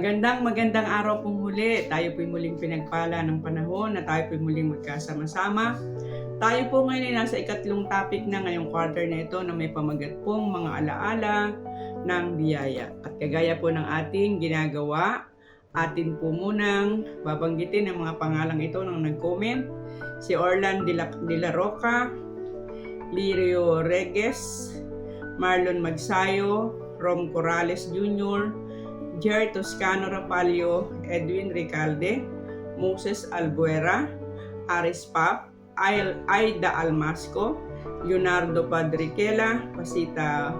Magandang magandang araw po muli. Tayo po'y muling pinagpala ng panahon na tayo po'y muling magkasama-sama. Tayo po ngayon ay nasa ikatlong topic na ngayong quarter na ito na may pamagat pong mga alaala ng biyaya. At kagaya po ng ating ginagawa, atin po munang babanggitin ang mga pangalang ito ng nag-comment. Si Orlan de la, de la Roca, Lirio Reges, Marlon Magsayo, Rom Corrales Jr., Jer Toscano Rapallo, Edwin Recalde, Moses Albuera, Aris Pap, Aida Almasco, Leonardo Padriquela, Pasita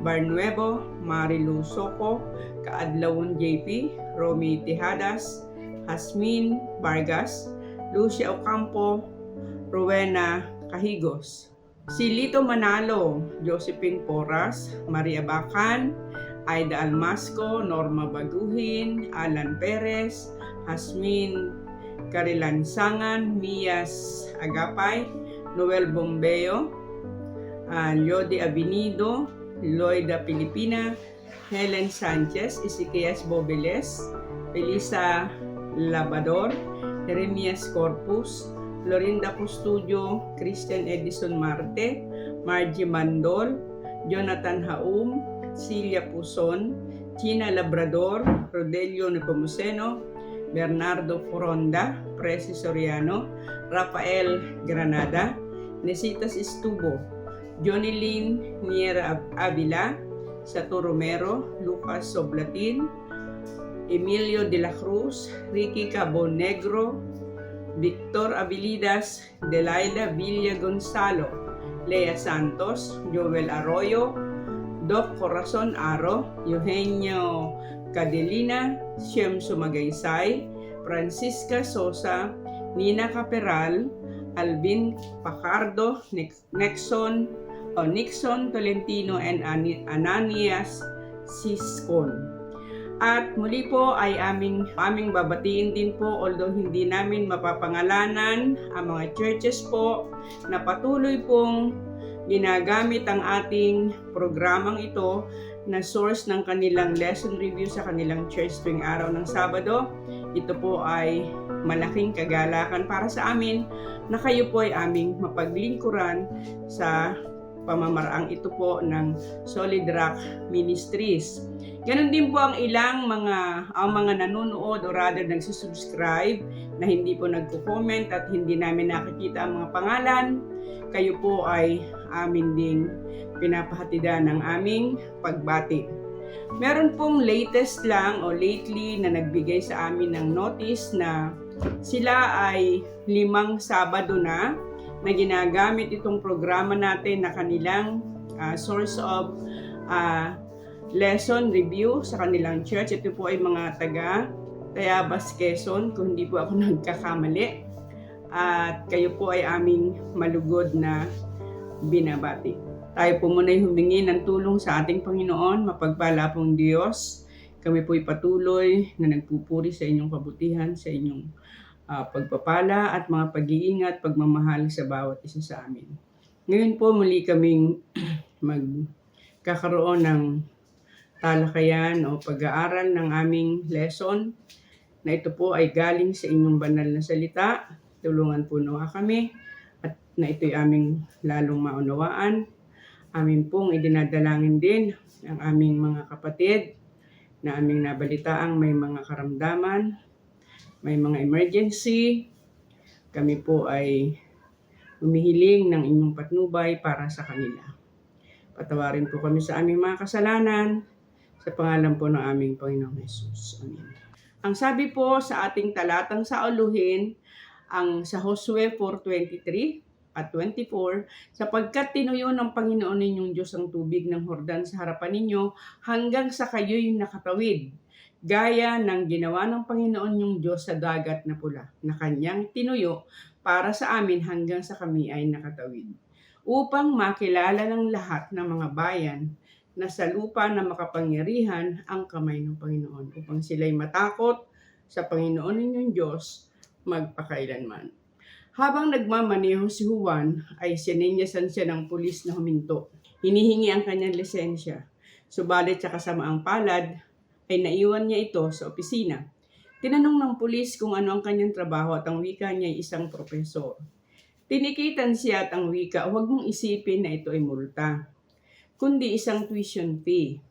Barnuevo, Marilu Soco, Kaadlawon JP, Romy Tejadas, Hasmin Vargas, Lucia Ocampo, Rowena Cahigos. Si Lito Manalo, Josephine Porras, Maria Bacan, Aida Almasco, Norma Baguhin, Alan Perez, Hasmin Karilansangan, Mias Agapay, Noel Bombeo, uh, Lodi Abinido, Loida Pilipina, Helen Sanchez, Isiquias Bobeles, Elisa Labador, Jeremias Corpus, Florinda Custudio, Christian Edison Marte, Margie Mandol, Jonathan Haum, Celia Puson, China Labrador, Rodelio Nepomuceno, Bernardo Foronda, Presi Soriano, Rafael Granada, Nesitas Estubo, Johnny Lynn Niera Avila, Sato Romero, Lucas Soblatin, Emilio de la Cruz, Ricky Cabonegro, Victor Abilidas, Delaila Villa Gonzalo, Lea Santos, Joel Arroyo, Doc Corazon Aro, Eugenio Cadelina, Shem Sumagaysay, Francisca Sosa, Nina Caperal, Alvin Pacardo, Nix- Nexon, o Nixon Tolentino, and Ani- Ananias Siscon. At muli po ay aming, aming babatiin din po although hindi namin mapapangalanan ang mga churches po na patuloy pong ginagamit ang ating programang ito na source ng kanilang lesson review sa kanilang church tuwing araw ng Sabado. Ito po ay malaking kagalakan para sa amin na kayo po ay aming mapaglingkuran sa pamamaraang ito po ng Solid Rock Ministries. Ganon din po ang ilang mga ang mga nanonood o rather nagsusubscribe na hindi po nagko-comment at hindi namin nakikita ang mga pangalan. Kayo po ay amin ding pinapahatidan ng aming pagbati. Meron pong latest lang o lately na nagbigay sa amin ng notice na sila ay limang Sabado na na ginagamit itong programa natin na kanilang ah, source of ah, lesson review sa kanilang church. Ito po ay mga taga Tayabas, Quezon, kung hindi po ako nagkakamali. At kayo po ay aming malugod na binabati. Tayo po muna humingi ng tulong sa ating Panginoon, mapagpala pong Diyos. Kami po'y patuloy na nagpupuri sa inyong kabutihan, sa inyong ah, pagpapala at mga pag-iingat, pagmamahal sa bawat isa sa amin. Ngayon po muli kaming magkakaroon ng talakayan o pag-aaral ng aming lesson na ito po ay galing sa inyong banal na salita. Tulungan po nawa kami at na ito'y aming lalong maunawaan. Amin pong idinadalangin din ang aming mga kapatid na aming nabalitaang may mga karamdaman, may mga emergency. Kami po ay humihiling ng inyong patnubay para sa kanila. Patawarin po kami sa aming mga kasalanan sa pangalan po ng aming Panginoong Yesus. Amen. Ang sabi po sa ating talatang sa uluhin, ang sa Josue 4.23 at 24, sapagkat tinuyo ng Panginoon ninyong Diyos ang tubig ng Hordan sa harapan ninyo hanggang sa kayo'y nakatawid, gaya ng ginawa ng Panginoon yung Diyos sa dagat na pula, na kanyang tinuyo para sa amin hanggang sa kami ay nakatawid. Upang makilala ng lahat ng mga bayan na sa lupa na makapangyarihan ang kamay ng Panginoon upang sila'y matakot sa Panginoon ninyong Diyos magpakailanman. Habang nagmamaneho si Juan, ay sininyasan siya ng pulis na huminto. Hinihingi ang kanyang lisensya. Subalit sa kasamaang palad, ay naiwan niya ito sa opisina. Tinanong ng pulis kung ano ang kanyang trabaho at ang wika niya ay isang profesor. Tinikitan siya at ang wika, huwag mong isipin na ito ay multa, kundi isang tuition fee.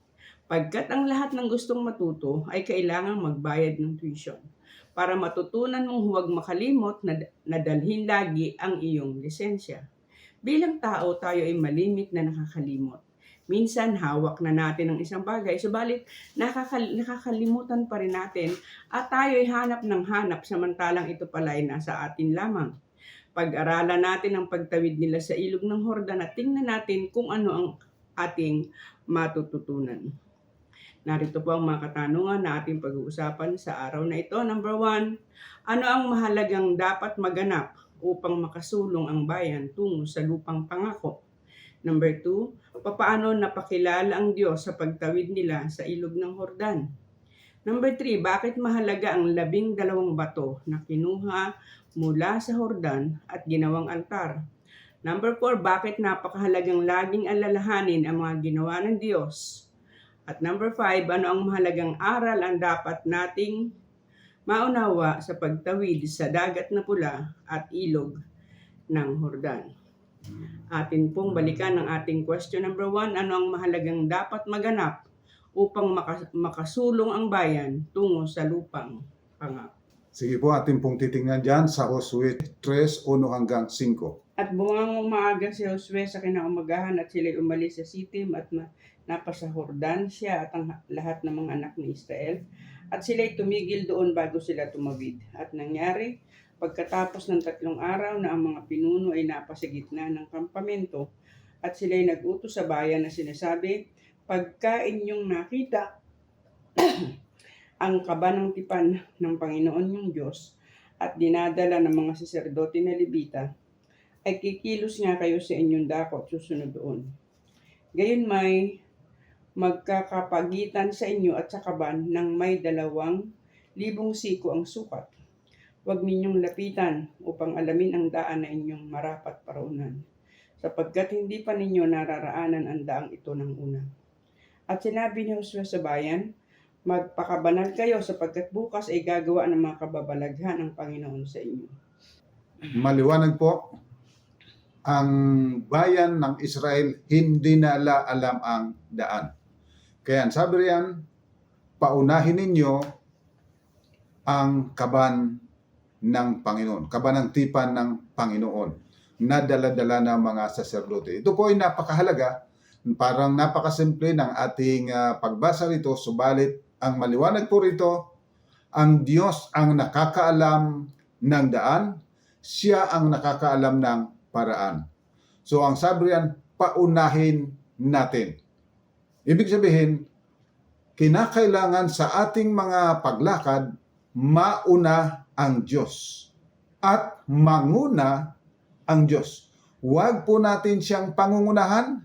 Pagkat ang lahat ng gustong matuto ay kailangang magbayad ng tuition para matutunan mong huwag makalimot na, na lagi ang iyong lisensya. Bilang tao, tayo ay malimit na nakakalimot. Minsan, hawak na natin ang isang bagay, subalit nakakal- nakakalimutan pa rin natin at tayo ay hanap ng hanap samantalang ito pala ay nasa atin lamang. Pag-aralan natin ang pagtawid nila sa ilog ng Hordan at tingnan natin kung ano ang ating matututunan. Narito po ang mga katanungan na ating pag-uusapan sa araw na ito. Number one, ano ang mahalagang dapat maganap upang makasulong ang bayan tungo sa lupang pangako? Number two, papaano napakilala ang Diyos sa pagtawid nila sa ilog ng Hordan? Number three, bakit mahalaga ang labing dalawang bato na kinuha mula sa Hordan at ginawang altar? Number four, bakit napakahalagang laging alalahanin ang mga ginawa ng Diyos? At number five, ano ang mahalagang aral ang dapat nating maunawa sa pagtawid sa dagat na pula at ilog ng Hordan? Atin pong balikan ang ating question number one, ano ang mahalagang dapat maganap upang makas- makasulong ang bayan tungo sa lupang pangako? Sige po, atin pong titingnan dyan sa Josue 3, 1 hanggang 5. At bumangang umaga si Josue sa kinaumagahan at sila'y umalis sa Sitim at na, napasa Hordan siya at ang lahat ng mga anak ni Israel. At sila'y tumigil doon bago sila tumawid. At nangyari, pagkatapos ng tatlong araw na ang mga pinuno ay napasa gitna ng kampamento at sila'y nag-utos sa bayan na sinasabi, pagka inyong nakita ang kaba ng tipan ng Panginoon yung Diyos at dinadala ng mga saserdote na Libita, ay kikilos nga kayo sa inyong dako at susunod doon. Gayon may magkakapagitan sa inyo at sa kaban ng may dalawang libong siko ang sukat. Huwag ninyong lapitan upang alamin ang daan na inyong marapat paraunan, sapagkat hindi pa ninyo nararaanan ang daang ito ng una. At sinabi ni Josue sa bayan, magpakabanal kayo sapagkat bukas ay gagawa ng mga kababalaghan ng Panginoon sa inyo. Maliwanag po, ang bayan ng Israel hindi nala alam ang daan. Kaya sabi riyan, paunahin ninyo ang kaban ng Panginoon, kaban ng tipan ng Panginoon na dala-dala ng mga saserdote. Ito po ay napakahalaga, parang napakasimple ng ating ah, pagbasa rito, subalit ang maliwanag po rito, ang Diyos ang nakakaalam ng daan, siya ang nakakaalam ng paraan. So ang sabi riyan, paunahin natin. Ibig sabihin, kinakailangan sa ating mga paglakad, mauna ang Diyos at manguna ang Diyos. Huwag po natin siyang pangungunahan,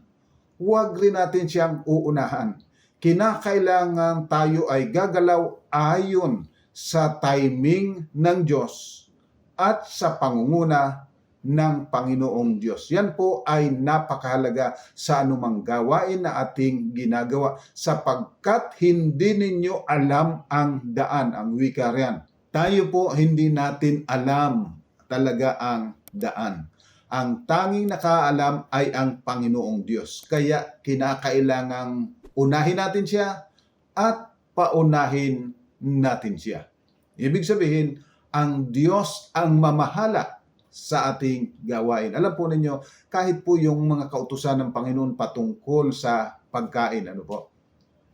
huwag rin natin siyang uunahan. Kinakailangan tayo ay gagalaw ayon sa timing ng Diyos at sa pangunguna ng Panginoong Diyos. Yan po ay napakahalaga sa anumang gawain na ating ginagawa sapagkat hindi ninyo alam ang daan, ang wika riyan. Tayo po hindi natin alam talaga ang daan. Ang tanging nakaalam ay ang Panginoong Diyos. Kaya kinakailangang unahin natin siya at paunahin natin siya. Ibig sabihin, ang Diyos ang mamahala sa ating gawain. Alam po ninyo, kahit po yung mga kautusan ng Panginoon patungkol sa pagkain, ano po,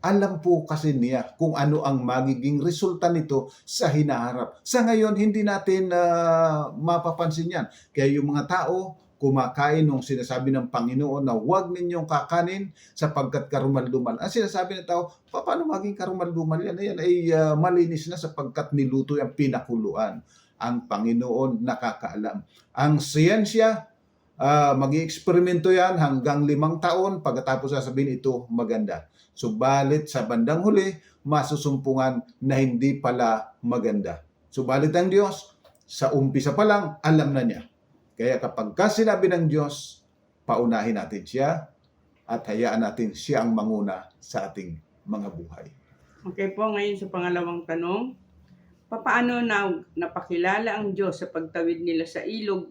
alam po kasi niya kung ano ang magiging resulta nito sa hinaharap. Sa ngayon, hindi natin ah, mapapansin yan. Kaya yung mga tao, kumakain nung sinasabi ng Panginoon na huwag ninyong kakanin sapagkat karumal-dumal. Ang sinasabi ng tao, "Pa- paano maging karumal-dumal yan? Yan ay ah, malinis na sapagkat niluto yung pinakuluan. Ang Panginoon nakakaalam. Ang siyensya, uh, mag eksperimento yan hanggang limang taon pagkatapos sasabihin ito maganda. Subalit sa bandang huli, masusumpungan na hindi pala maganda. Subalit ang Diyos, sa umpisa pa lang, alam na niya. Kaya kapag ka sinabi ng Diyos, paunahin natin siya at hayaan natin siya ang manguna sa ating mga buhay. Okay po, ngayon sa pangalawang tanong. Papaano na napakilala ang Diyos sa pagtawid nila sa ilog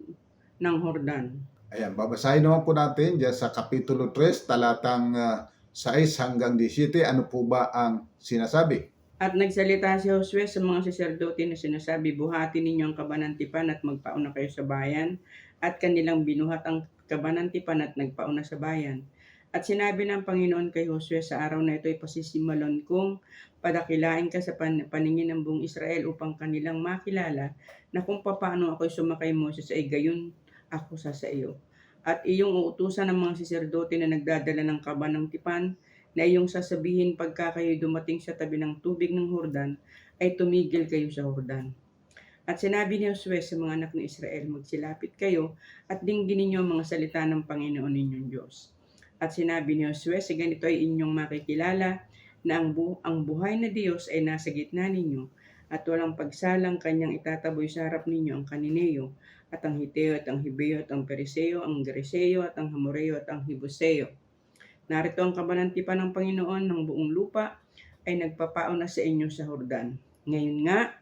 ng Hordan? Ayan, babasahin naman po natin dyan sa Kapitulo 3, talatang ah, 6 hanggang 17. Ano po ba ang sinasabi? At nagsalita si Josue sa mga saserdote na sinasabi, buhatin ninyo ang kabanantipan at magpauna kayo sa bayan. At kanilang binuhat ang kabanantipan at nagpauna sa bayan. At sinabi ng Panginoon kay Josue sa araw na ito ay pasisimalon kung padakilain ka sa pan- paningin ng buong Israel upang kanilang makilala na kung paano ako'y sumakay Moses ay gayon ako sa sa iyo. At iyong uutusan ng mga saserdote na nagdadala ng kabanantipan na iyong sasabihin pagka kayo dumating sa tabi ng tubig ng Hordan, ay tumigil kayo sa Hordan. At sinabi ni Josue sa mga anak ng Israel, magsilapit kayo at dinggin ninyo ang mga salita ng Panginoon ninyong Diyos. At sinabi ni Josue, sa ganito ay inyong makikilala na ang, bu- ang buhay na Diyos ay nasa gitna ninyo at walang pagsalang kanyang itataboy sa harap ninyo ang kanineo at ang Hiteo at ang Hibeo at ang Periseo, ang Gereseo at ang Hamoreo at ang Hibuseo. Narito ang kabanantipan ng Panginoon ng buong lupa ay nagpapauna sa inyo sa Hordan. Ngayon nga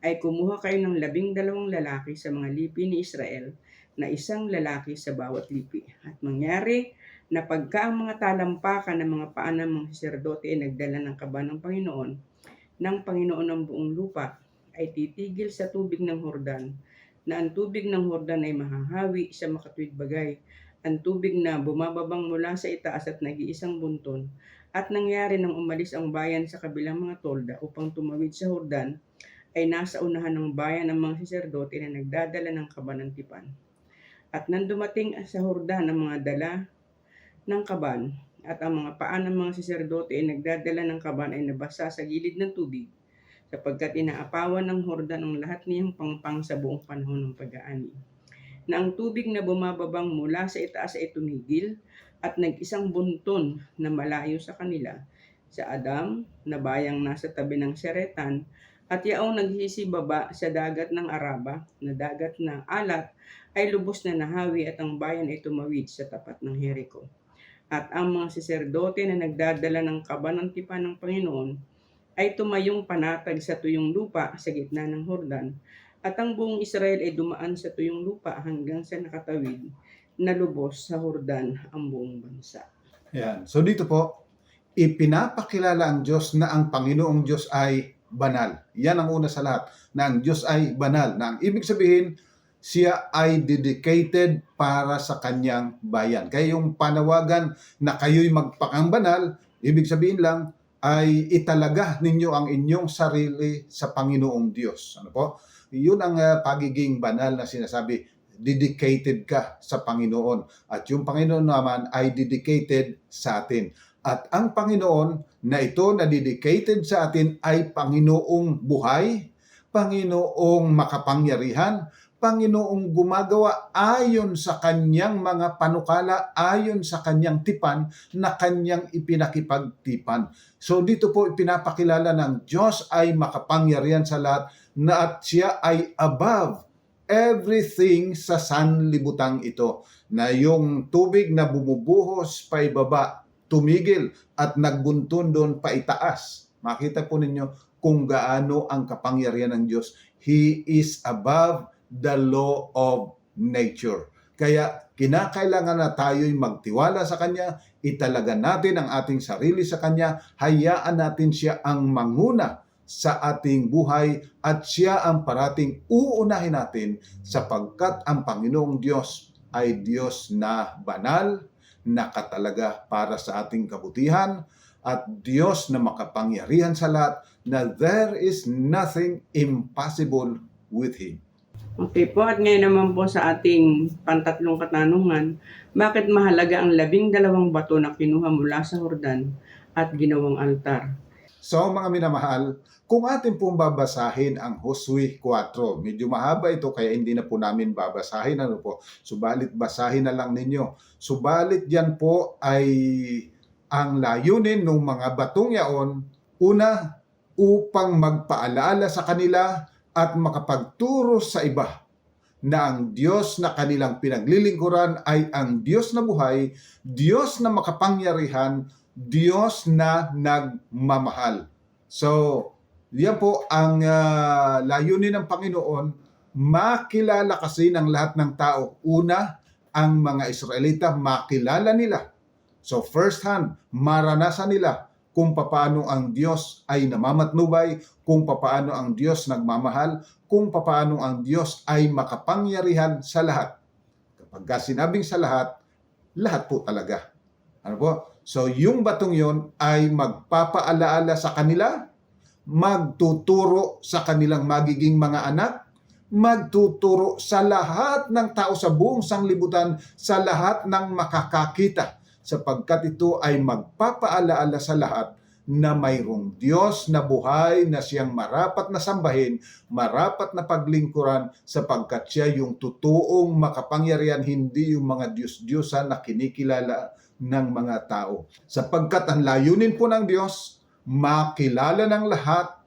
ay kumuha kayo ng labing dalawang lalaki sa mga lipi ni Israel na isang lalaki sa bawat lipi. At mangyari na pagka ang mga talampakan ng mga paa ng mga saserdote ay nagdala ng kaba ng Panginoon, ng Panginoon ng buong lupa ay titigil sa tubig ng Hordan, na ang tubig ng Hordan ay mahahawi sa makatwid bagay ang tubig na bumababang mula sa itaas at nag-iisang bunton, at nangyari nang umalis ang bayan sa kabilang mga tolda upang tumawid sa Hordan, ay nasa unahan ng bayan ang mga saserdote na nagdadala ng kabanantipan. At nang dumating sa Hordan ang mga dala ng kaban, at ang mga paa ng mga saserdote ay nagdadala ng kaban ay nabasa sa gilid ng tubig, sapagkat inaapawan ng Hordan ang lahat niyang pangpang sa buong panahon ng pag-aani na ang tubig na bumababang mula sa itaas ay tumigil at nag-isang bunton na malayo sa kanila sa Adam na bayang nasa tabi ng Seretan at yaong nagsisibaba sa dagat ng Araba na dagat na alat ay lubos na nahawi at ang bayan ay tumawid sa tapat ng Jericho. At ang mga saserdote na nagdadala ng kabanantipan ng Panginoon ay tumayong panatag sa tuyong lupa sa gitna ng Hordan at ang buong Israel ay dumaan sa tuyong lupa hanggang sa nakatawid na lubos sa Hordan ang buong bansa. Ayan. So dito po, ipinapakilala ang Diyos na ang Panginoong Diyos ay banal. Yan ang una sa lahat, na ang Diyos ay banal. Na ang ibig sabihin, siya ay dedicated para sa kanyang bayan. Kaya yung panawagan na kayo'y magpakang banal, ibig sabihin lang ay italaga ninyo ang inyong sarili sa Panginoong Diyos. Ano po? Yun ang ah, pagiging banal na sinasabi, dedicated ka sa Panginoon. At yung Panginoon naman ay dedicated sa atin. At ang Panginoon na ito na dedicated sa atin ay Panginoong buhay, Panginoong makapangyarihan, Panginoong gumagawa ayon sa kanyang mga panukala, ayon sa kanyang tipan na kanyang ipinakipagtipan. So dito po ipinapakilala ng Diyos ay makapangyarihan sa lahat na at siya ay above everything sa sanlibutang ito. Na yung tubig na bumubuhos pa ibaba, tumigil at nagbuntun doon pa itaas. Makita po ninyo kung gaano ang kapangyarihan ng Diyos. He is above the law of nature. Kaya kinakailangan na tayo'y magtiwala sa Kanya, italaga natin ang ating sarili sa Kanya, hayaan natin siya ang manguna sa ating buhay at siya ang parating uunahin natin sapagkat ang Panginoong Diyos ay Diyos na banal, nakatalaga para sa ating kabutihan at Diyos na makapangyarihan sa lahat na there is nothing impossible with Him. Okay po, at ngayon naman po sa ating pantatlong katanungan, bakit mahalaga ang labing dalawang bato na kinuha mula sa Hordan at ginawang altar? So mga minamahal, kung atin pong babasahin ang Josue 4, medyo mahaba ito kaya hindi na po namin babasahin ano po. Subalit basahin na lang ninyo. Subalit yan po ay ang layunin ng mga batong yaon, una, upang magpaalala sa kanila at makapagturo sa iba na ang Diyos na kanilang pinaglilingkuran ay ang Diyos na buhay, Diyos na makapangyarihan, Diyos na nagmamahal. So, yan po ang ah, layunin ng Panginoon, makilala kasi ng lahat ng tao. Una, ang mga Israelita, makilala nila. So first hand, maranasan nila kung papaano ang Diyos ay namamatnubay, kung papaano ang Diyos nagmamahal, kung papaano ang Diyos ay makapangyarihan sa lahat. Kapag ka sinabing sa lahat, lahat po talaga. Ano po? So yung batong yon ay magpapaalaala sa kanila, magtuturo sa kanilang magiging mga anak, magtuturo sa lahat ng tao sa buong sanglibutan, sa lahat ng makakakita, sapagkat ito ay magpapaalaala sa lahat na mayroong Diyos na buhay na siyang marapat na sambahin, marapat na paglingkuran sapagkat siya yung totoong makapangyarihan, hindi yung mga Diyos-Diyosan na kinikilala ng mga tao. Sapagkat ang layunin po ng Diyos, makilala ng lahat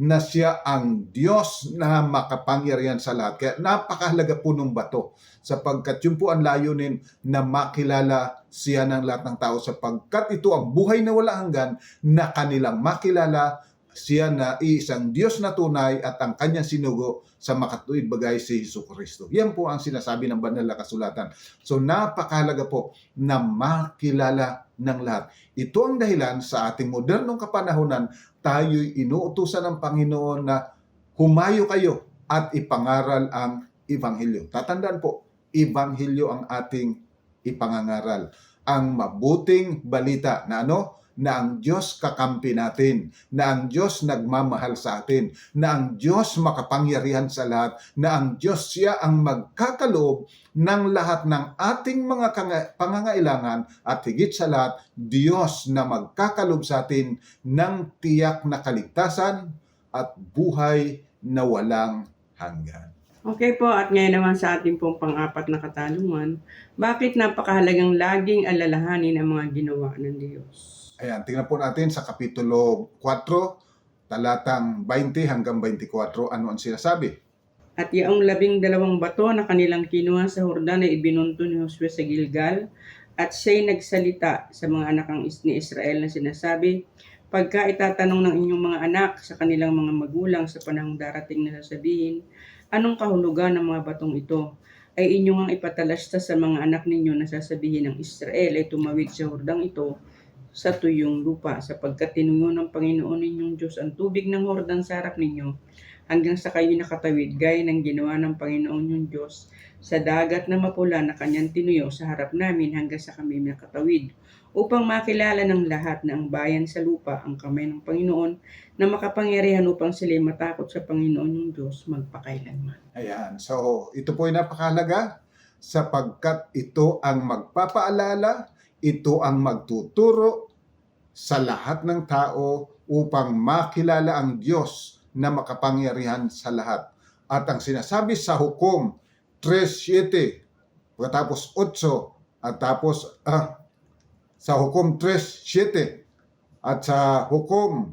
na siya ang Diyos na makapangyarihan sa lahat. Kaya napakahalaga po ng bato sapagkat yun po ang layunin na makilala siya ng lahat ng tao sapagkat ito ang buhay na wala hanggan na kanilang makilala siya na isang Diyos na tunay at ang kanyang sinugo sa makatuwid bagay si Hesus Kristo. Yan po ang sinasabi ng banal na kasulatan. So napakahalaga po na makilala ng lahat. Ito ang dahilan sa ating modernong kapanahonan tayo'y inuutusan ng Panginoon na humayo kayo at ipangaral ang Ebanghelyo. Tatandaan po, Ebanghelyo ang ating ipangangaral. Ang mabuting balita na ano? Na ang Diyos kakampi natin, na ang Diyos nagmamahal sa atin, na ang Diyos makapangyarihan sa lahat, na ang Diyos siya ang magkakaloob ng lahat ng ating mga pangangailangan at higit sa lahat, Diyos na magkakaloob sa atin ng tiyak na kaligtasan at buhay na walang hanggan. Okay po, at ngayon naman sa ating pong pang-apat na katanungan, bakit napakahalagang laging alalahanin ang mga ginawa ng Diyos? Ayan, tingnan po natin sa Kapitulo 4, talatang 20 hanggang 24, ano ang sinasabi. At yaong labing dalawang bato na kanilang kinuha sa Hordan ay ibinunto ni Josue sa Gilgal, at siya'y nagsalita sa mga anak ng ni Israel na sinasabi, Pagka itatanong ng inyong mga anak sa kanilang mga magulang sa panahong darating na sasabihin, anong kahulugan ng mga batong ito? Ay inyong ang ipatalasta sa mga anak ninyo na sasabihin ng Israel ay tumawid sa hordang ito sa tuyong lupa sapagkat tinuyo ng Panginoon ninyong Diyos ang tubig ng hordan sa harap ninyo hanggang sa kayo nakatawid gaya ng ginawa ng Panginoon yung Diyos sa dagat na mapula na kanyang tinuyo sa harap namin hanggang sa kami nakatawid upang makilala ng lahat na ang bayan sa lupa ang kamay ng Panginoon na makapangyarihan upang sila matakot sa Panginoon yung Diyos magpakailanman. Ayan, so ito po ay napakahalaga sapagkat ito ang magpapaalala, ito ang magtuturo sa lahat ng tao upang makilala ang Diyos na makapangyarihan sa lahat. At ang sinasabi sa hukom 3.7, pagkatapos 8, at tapos ah, sa hukom 3.7, at sa hukom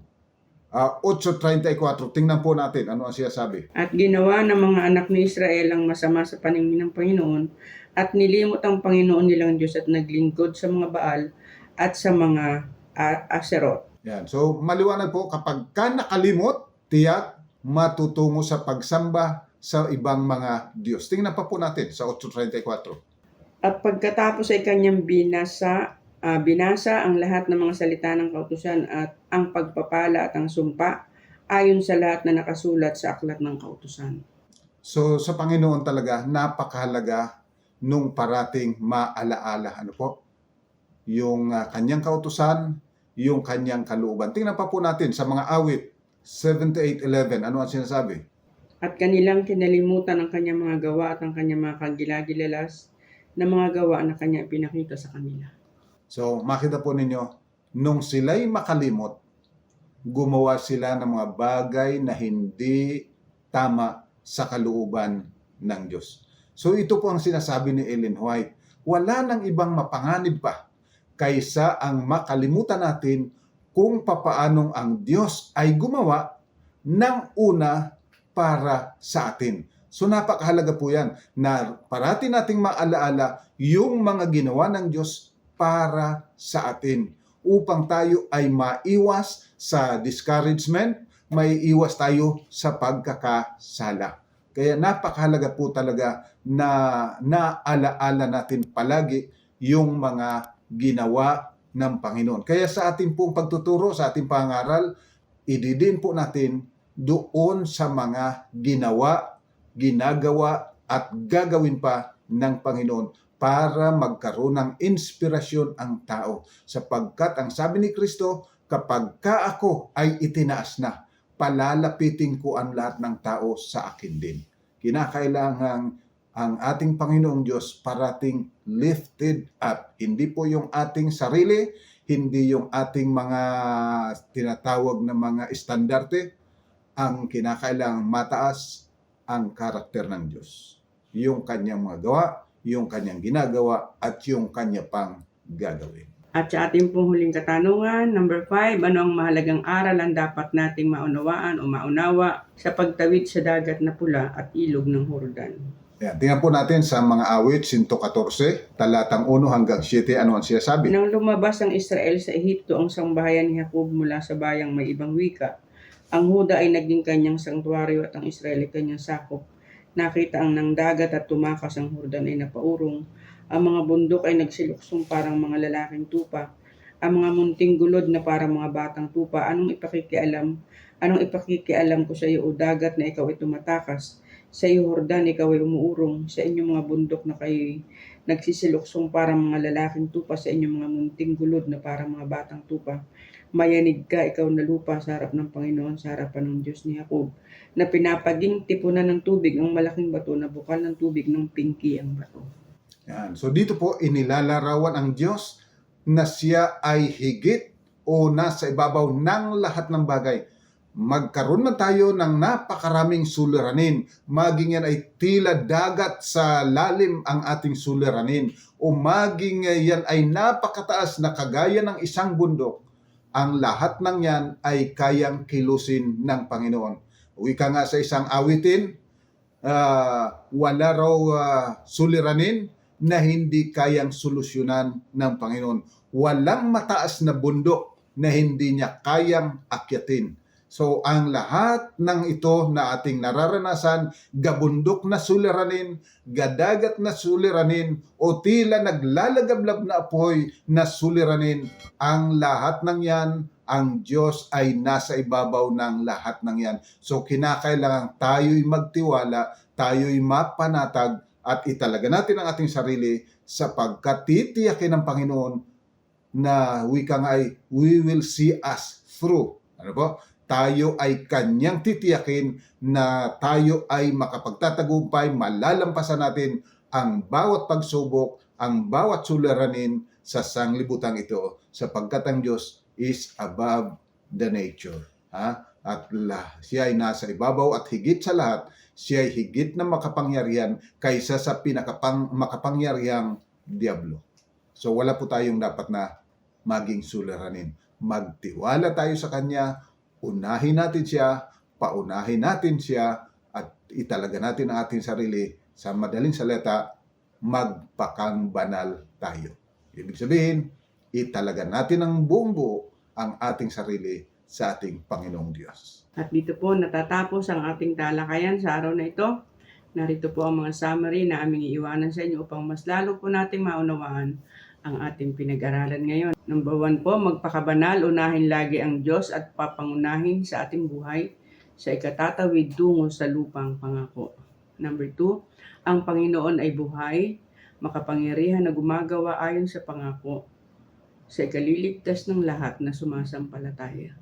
ah, 8.34, tingnan po natin ano ang sinasabi. At ginawa ng mga anak ni Israel ang masama sa paningin ng Panginoon at nilimot ang Panginoon nilang Diyos at naglingkod sa mga Baal at sa mga A- Aserot. Yan. So, maliwanag po, kapag ka nakalimot, tiyak matutungo sa pagsamba sa ibang mga Diyos. Tingnan pa po natin sa 8.34. At pagkatapos ay kanyang binasa, ah, binasa ang lahat ng mga salita ng kautusan at ang pagpapala at ang sumpa ayon sa lahat na nakasulat sa aklat ng kautusan. So, sa Panginoon talaga, napakahalaga nung parating maalaala. Ano po? Yung ah, kanyang kautusan, yung kanyang kalooban. Tingnan pa po natin sa mga awit 78.11. Ano ang sinasabi? At kanilang kinalimutan ang kanyang mga gawa at ang kanyang mga kagilagilalas na mga gawa na kanya pinakita sa kanila. So, makita po ninyo, nung sila'y makalimot, gumawa sila ng mga bagay na hindi tama sa kalooban ng Diyos. So, ito po ang sinasabi ni Ellen White. Wala nang ibang mapanganib pa kaysa ang makalimutan natin kung papaanong ang Diyos ay gumawa ng una para sa atin. So napakahalaga po yan na parati nating maalaala yung mga ginawa ng Diyos para sa atin. upang tayo ay maiwas sa discouragement, may iwas tayo sa pagkakasala. Kaya napakahalaga po talaga na naalaala natin palagi yung mga ginawa ng Panginoon. Kaya sa ating pong pagtuturo, sa ating pangaral, ididin po natin doon sa mga ginawa, ginagawa at gagawin pa ng Panginoon para magkaroon ng inspirasyon ang tao. Sapagkat ang sabi ni Kristo, kapag ka ako ay itinaas na, palalapitin ko ang lahat ng tao sa akin din. Kinakailangan ang ating Panginoong Diyos parating lifted up. Hindi po yung ating sarili, hindi yung ating mga tinatawag na mga estandarte. Ang kinakailangang mataas ang karakter ng Diyos. Yung kanyang mga gawa, yung kanyang ginagawa, at yung kanya pang gagawin. At sa ating pong huling katanungan, number 5, ano ang mahalagang aral ang dapat nating maunawaan o maunawa sa pagtawid sa dagat na pula at ilog ng Hordan? Yan, tingnan po natin sa mga awit, 114, talatang 1 hanggang 7, ano ang sinasabi. Nang lumabas ang Israel sa Ehipto, ang sangbahayan ni Jacob mula sa bayang may ibang wika. Ang Huda ay naging kanyang sangtuaryo at ang Israel ay kanyang sakop. Nakita ang nang dagat at tumakas ang Hordan ay napaurong. Ang mga bundok ay nagsiluksong parang mga lalaking tupa. Ang mga munting gulod na parang mga batang tupa. Anong ipakikialam? Anong ipakikialam ko sa iyo o dagat na ikaw ay tumatakas? Sa iyo, Hordan, ikaw ay umuurong. Sa inyong mga bundok na kayo nagsisiluksong parang mga lalaking tupa sa inyong mga munting gulod na parang mga batang tupa. Mayanig ka, ikaw na lupa sa harap ng Panginoon, sa harapan ng Diyos ni Jacob, na pinapaging tipunan ng tubig ang malaking bato na bukal ng tubig ng pinki ang bato. Yan. So dito po inilalarawan ang Diyos na siya ay higit o nasa ibabaw ng lahat ng bagay. Magkaroon man tayo ng napakaraming suliranin, maging yan ay tila dagat sa lalim ang ating suliranin, o maging yan ay napakataas na kagaya ng isang bundok, ang lahat ng yan ay kayang kilusin ng Panginoon. Wika nga sa isang awitin, ah, wala raw ah, suliranin na hindi kayang solusyonan ng Panginoon. Walang mataas na bundok na hindi niya kayang akyatin. So ang lahat ng ito na ating nararanasan, gabundok na suliranin, gadagat na suliranin, o tila naglalagablab na apoy na suliranin, ang lahat ng yan, ang Diyos ay nasa ibabaw ng lahat ng yan. So kinakailangan tayo'y magtiwala, tayo'y mapanatag, at italaga natin ang ating sarili sapagkat titiyakin ng Panginoon na wika nga ay we will see us through. Ano po? Tayo ay kanyang titiyakin na tayo ay makapagtatagumpay, malalampasan natin ang bawat pagsubok, ang bawat suliranin sa sanglibutan ito sapagkat ang Diyos is above the nature. Ha? At la, siya ay nasa ibabaw at higit sa lahat, siya ay higit na makapangyarihan kaysa sa pinakapang makapangyarihang diablo. So wala po tayong dapat na maging suliranin. Magtiwala tayo sa Kanya, unahin natin siya, paunahin natin siya, at italaga natin ang ating sarili sa madaling salita, magpakang banal tayo. Ibig sabihin, italaga natin ng buong buo ang ating sarili sa ating Panginoong Diyos. At dito po natatapos ang ating talakayan sa araw na ito. Narito po ang mga summary na aming iiwanan sa inyo upang mas lalo po nating maunawaan ang ating pinag-aralan ngayon. Number one po, magpakabanal, unahin lagi ang Diyos at papangunahin sa ating buhay sa ikatatawid tungo sa lupang pangako. Number two, ang Panginoon ay buhay, makapangyarihan na gumagawa ayon sa pangako sa ikaliligtas ng lahat na sumasampalataya.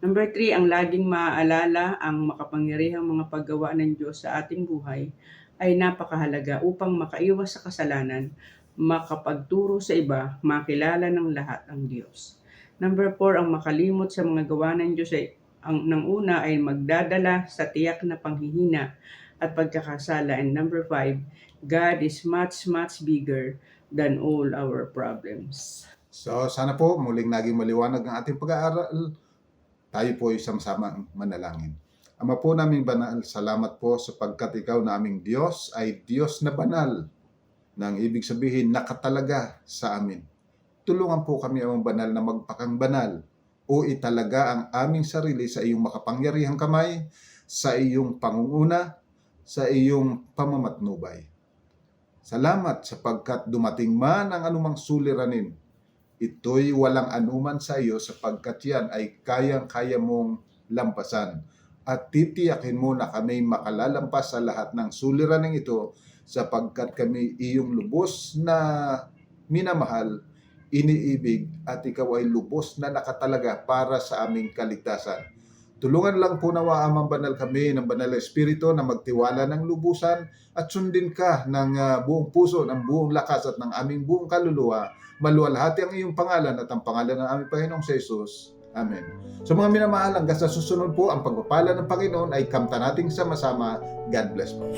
Number three, ang laging maaalala ang makapangyarihang mga paggawa ng Diyos sa ating buhay ay napakahalaga upang makaiwas sa kasalanan, makapagturo sa iba, makilala ng lahat ang Diyos. Number four, ang makalimot sa mga gawa ng Diyos ay ang ng una ay magdadala sa tiyak na panghihina at pagkakasala. And number five, God is much, much bigger than all our problems. So sana po muling naging maliwanag ang ating pag-aaral. Tayo po ay sama-sama manalangin. Ama po naming banal, salamat po sapagkat ikaw naming Diyos ay Diyos na banal. Nang ibig sabihin nakatalaga sa amin. tulungan po kami ang banal na magpakang banal o italaga ang aming sarili sa iyong makapangyarihang kamay, sa iyong pangunguna, sa iyong pamamatnubay. Salamat sapagkat dumating man ang anumang suliranin. Ito'y walang anuman sa iyo sapagkat yan ay kayang-kaya mong lampasan. At titiyakin mo na kami makalalampas sa lahat ng suliraning ito sapagkat kami iyong lubos na minamahal, iniibig at ikaw ay lubos na nakatalaga para sa aming kaligtasan. Tulungan lang po nawa amang banal kami ng banal na espiritu na magtiwala ng lubusan at sundin ka ng ah, buong puso, ng buong lakas at ng aming buong kaluluwa. Maluwalhati ang iyong pangalan at ang pangalan ng aming Panginoong Jesus. Amen. So mga minamahal, hanggang sa susunod po, ang pagpapala ng Panginoon ay kamta nating sama-sama. God bless po.